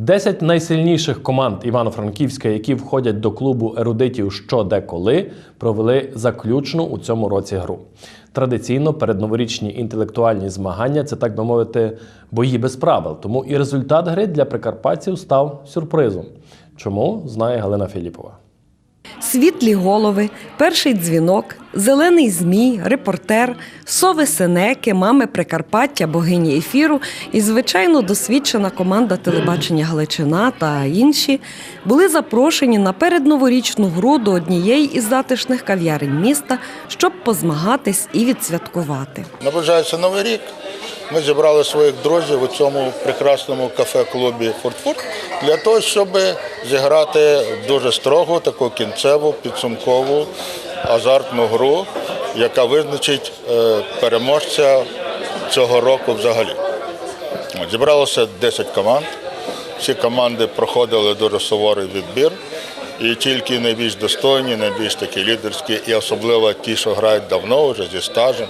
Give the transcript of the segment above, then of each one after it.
Десять найсильніших команд Івано-Франківська, які входять до клубу ерудитів що деколи, провели заключну у цьому році гру. Традиційно передноворічні інтелектуальні змагання це так би мовити бої без правил. Тому і результат гри для прикарпатців став сюрпризом. Чому знає Галина Філіпова. Світлі голови, перший дзвінок, зелений змій, репортер, сови Сенеки, мами Прикарпаття, богині ефіру і, звичайно, досвідчена команда телебачення Галичина та інші були запрошені на передноворічну гру до однієї із затишних кав'ярень міста, щоб позмагатись і відсвяткувати. Наближається новий рік. Ми зібрали своїх друзів у цьому прекрасному кафе-клубі Фортфурт для того, щоб зіграти дуже строгу, таку кінцеву, підсумкову азартну гру, яка визначить е, переможця цього року взагалі. Зібралося 10 команд. Всі команди проходили дуже суворий відбір. І тільки найбільш достойні, найбільш такі лідерські, і особливо ті, що грають давно, вже зі стажем,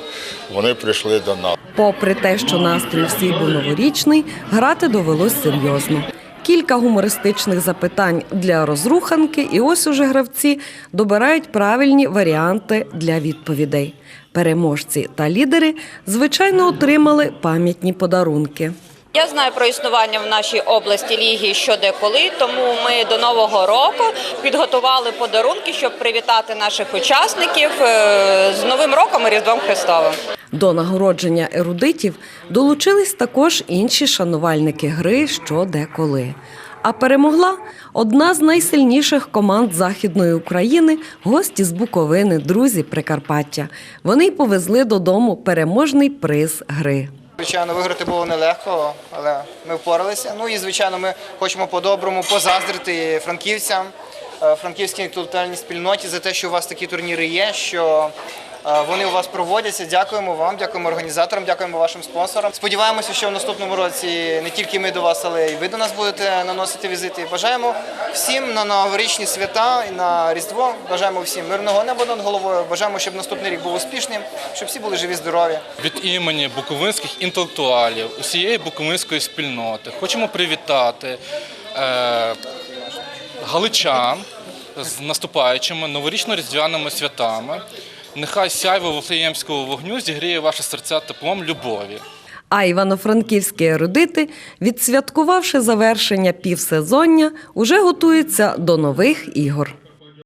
вони прийшли до нас. Попри те, що настрій всіх був новорічний, грати довелось серйозно. Кілька гумористичних запитань для розруханки, і ось уже гравці добирають правильні варіанти для відповідей. Переможці та лідери, звичайно, отримали пам'ятні подарунки. Я знаю про існування в нашій області ліги що де коли, тому ми до нового року підготували подарунки, щоб привітати наших учасників е, з Новим роком і Різдвом Христовим. До нагородження ерудитів долучились також інші шанувальники гри що де коли. А перемогла одна з найсильніших команд Західної України, гості з Буковини, друзі Прикарпаття. Вони й повезли додому переможний приз гри. Звичайно, виграти було нелегко, але ми впоралися. Ну і звичайно, ми хочемо по-доброму позаздрити франківцям, е, франківській інтелектуальній спільноті за те, що у вас такі турніри є. що вони у вас проводяться. Дякуємо вам, дякуємо організаторам, дякуємо вашим спонсорам. Сподіваємося, що в наступному році не тільки ми до вас, але й ви до нас будете наносити візити. Бажаємо всім на новорічні свята і на Різдво. Бажаємо всім мирного неба над головою. Бажаємо, щоб наступний рік був успішним, щоб всі були живі, здорові. Від імені буковинських інтелектуалів, усієї буковинської спільноти хочемо привітати е, галичан з наступаючими новорічно-різдвяними святами. Нехай сяйво Вифлеємського вогню зігріє ваше серця теплом любові. А івано-франківські ерудити, відсвяткувавши завершення півсезоння, уже готуються до нових ігор.